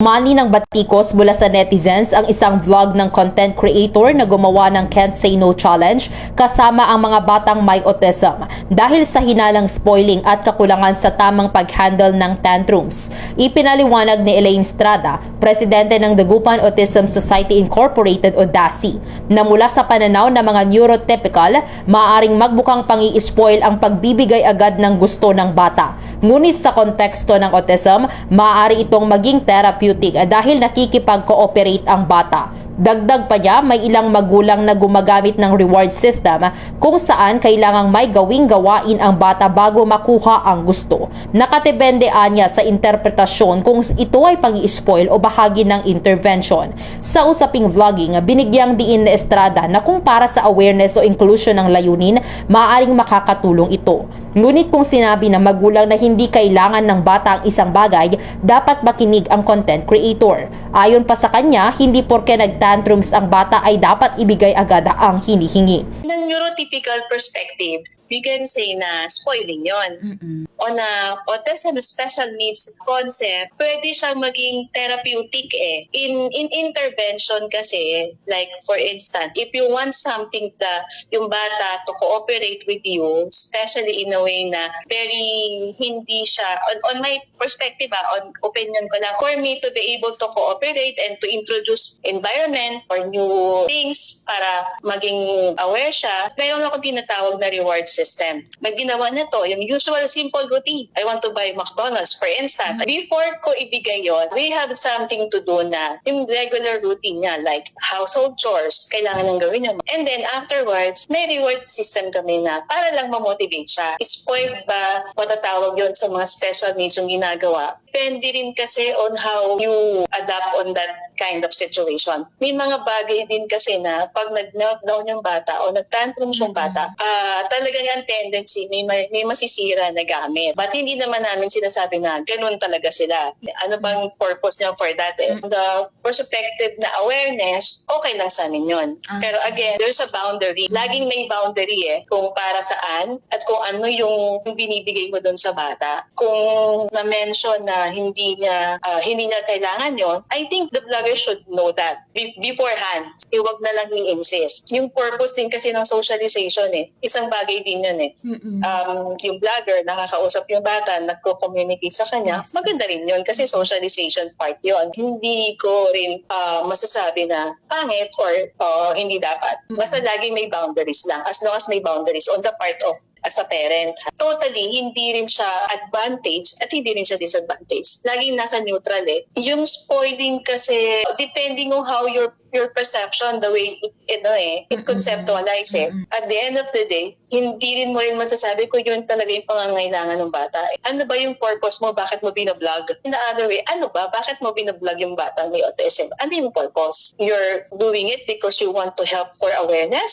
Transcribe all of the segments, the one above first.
Mani ng batikos mula sa netizens ang isang vlog ng content creator na gumawa ng Can't Say No Challenge kasama ang mga batang may autism dahil sa hinalang spoiling at kakulangan sa tamang pag-handle ng tantrums. Ipinaliwanag ni Elaine Strada, presidente ng Dagupan Autism Society Incorporated o DASI, na mula sa pananaw ng mga neurotypical, maaaring magbukang pangi-spoil ang pagbibigay agad ng gusto ng bata. Ngunit sa konteksto ng autism, maaari itong maging therapeutic dahil nakikipag-cooperate ang bata. Dagdag pa niya, may ilang magulang na gumagamit ng reward system kung saan kailangang may gawing gawain ang bata bago makuha ang gusto. Nakatebende niya sa interpretasyon kung ito ay pang spoil o bahagi ng intervention. Sa usaping vlogging, binigyang diin na Estrada na kung para sa awareness o inclusion ng layunin, maaaring makakatulong ito. Ngunit kung sinabi ng magulang na hindi kailangan ng bata ang isang bagay, dapat makinig ang content creator. Ayon pa sa kanya, hindi porke nagtantrums ang bata ay dapat ibigay agad ang hinihingi. ng neurotypical perspective, we can say na spoiling yon. On a autism special needs concept, pwede siyang maging therapeutic eh. In, in intervention kasi, like for instance, if you want something that yung bata to cooperate with you, especially in a way na very hindi siya, on, on my perspective ah, on opinion ko lang, for me to be able to cooperate and to introduce environment for new things para maging aware siya, mayroon ako tinatawag na reward system. May ginawa na to, yung usual simple routine. I want to buy McDonald's, for instance. Before ko ibigay yon, we have something to do na yung regular routine niya, like household chores, kailangan nang gawin niya. And then afterwards, may reward system kami na para lang ma-motivate siya. Spoiled ba, matatawag yon sa mga special needs yung ginagawa. Depende rin kasi on how you adapt on that kind of situation. May mga bagay din kasi na pag nag-meltdown yung bata o nag-tantrums yung bata, ah talagang ang tendency may, may, may masisira na gamit. But hindi naman namin sinasabi na ganun talaga sila. Ano bang purpose niya for that? Eh? The perspective na awareness, okay lang sa amin yun. Pero again, there's a boundary. Laging may boundary eh kung para saan at kung ano yung binibigay mo doon sa bata. Kung na-mention na hindi niya ah, hindi niya kailangan yon, I think the vlogger should know that be- beforehand. Iwag na lang i-insist. Yung purpose din kasi ng socialization eh, isang bagay din yun eh. Um, yung vlogger, nakakausap yung bata, nagko-communicate sa kanya, maganda rin yun kasi socialization part yun. Hindi ko rin ah, masasabi na pangit or ah, hindi dapat. Basta laging may boundaries lang. As long as may boundaries on the part of as a parent. Totally, hindi rin siya advantage at hindi rin siya disadvantage. Laging nasa neutral eh. Yung spoiling kasi, depending on how your your perception, the way it, ano eh, it conceptualize eh. At the end of the day, hindi rin mo rin masasabi kung yun talaga yung pangangailangan ng bata. Ano ba yung purpose mo? Bakit mo binablog? In the other way, ano ba? Bakit mo binablog yung bata may autism? Ano yung purpose? You're doing it because you want to help for awareness?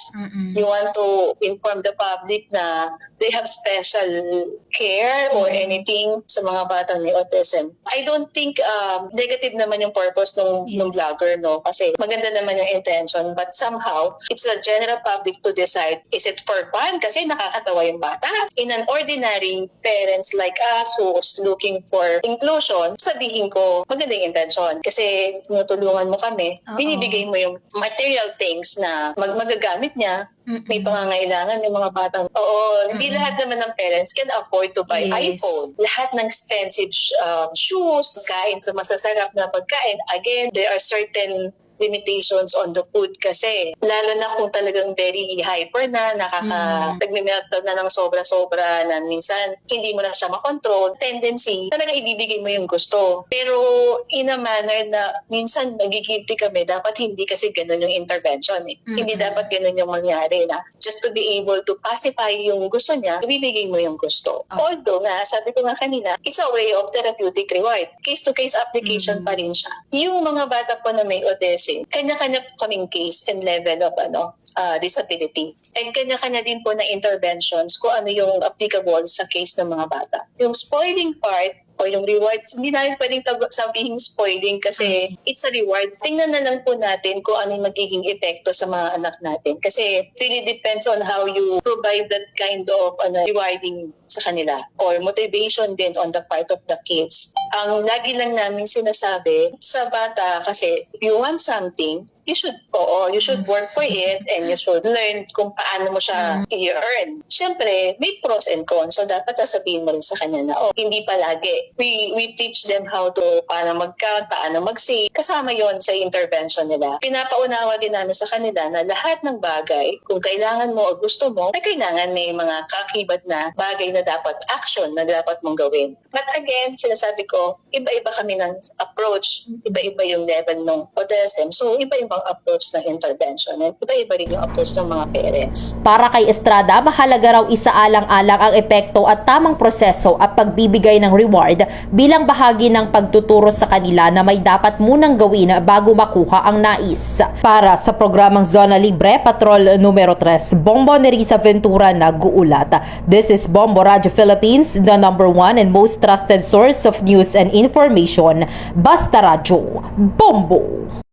You want to inform the public na they have special care or anything sa mga batang may autism. I don't think um, negative naman yung purpose ng, ng Yes. vlogger, no? Kasi maganda naman yung intention, but somehow, it's the general public to decide, is it for fun? Kasi nakakatawa yung bata. In an ordinary parents like us who's looking for inclusion, sabihin ko, maganda yung intention. Kasi tinutulungan mo kami, Oo. binibigay mo yung material things na mag magagamit niya, may pangangailangan yung mga batang. Oo, hindi Mm-mm. lahat naman ng parents can afford to buy Yes. iPhone. Lahat ng expensive um, shoes, kain sa masasarap na pagkain. Again, there are certain limitations on the food kasi lalo na kung talagang very hyper na nakaka Mm. nagme-meltdown na ng sobra-sobra na minsan hindi mo na siya makontrol tendency talaga ibibigay mo yung gusto pero in a manner na minsan nagigilty kami dapat hindi kasi ganun yung intervention eh. hindi Mhm. dapat ganun yung mangyari na just to be able to pacify yung gusto niya ibibigay mo yung gusto Oh. although nga sabi ko nga kanina it's a way of therapeutic reward case to case application Mhm. pa rin siya yung mga bata po na may autism kanya-kanya po kaming case and level of ano ah, disability. And kanya-kanya din po na interventions kung ano yung applicable sa case ng mga bata. Yung spoiling part o yung rewards, hindi namin pwedeng tab- sabihin spoiling kasi it's a reward. Tingnan na lang po natin kung ano yung magiging epekto sa mga anak natin. Kasi it really depends on how you provide that kind of ano, rewarding sa kanila or motivation din on the part of the kids. Ang lagi lang namin sinasabi sa bata kasi if you want something, you should, oo, you should work for it and you should learn kung paano mo siya i-earn. Siyempre, may pros and cons. So, dapat sasabihin mo rin sa kanya na, oh, hindi palagi. We, we teach them how to, paano mag-count, paano mag-save. Kasama yon sa intervention nila. Pinapaunawa din namin sa kanila na lahat ng bagay, kung kailangan mo o gusto mo, ay kailangan may mga kakibat na bagay na dapat action na dapat mong gawin. But again, sinasabi ko, iba-iba kami ng approach. Iba-iba yung level ng autism. So, iba-ibang approach ng intervention. And iba-iba rin yung approach ng mga parents. Para kay Estrada, mahalaga raw isaalang-alang ang epekto at tamang proseso at pagbibigay ng reward bilang bahagi ng pagtuturo sa kanila na may dapat munang gawin bago makuha ang nais. Para sa programang Zona Libre, Patrol numero 3, Bombo Nerissa Ventura nag-uulat. This is Bombo Radio Philippines, the number one and most trusted source of news and information. Basta Radio, Bombo!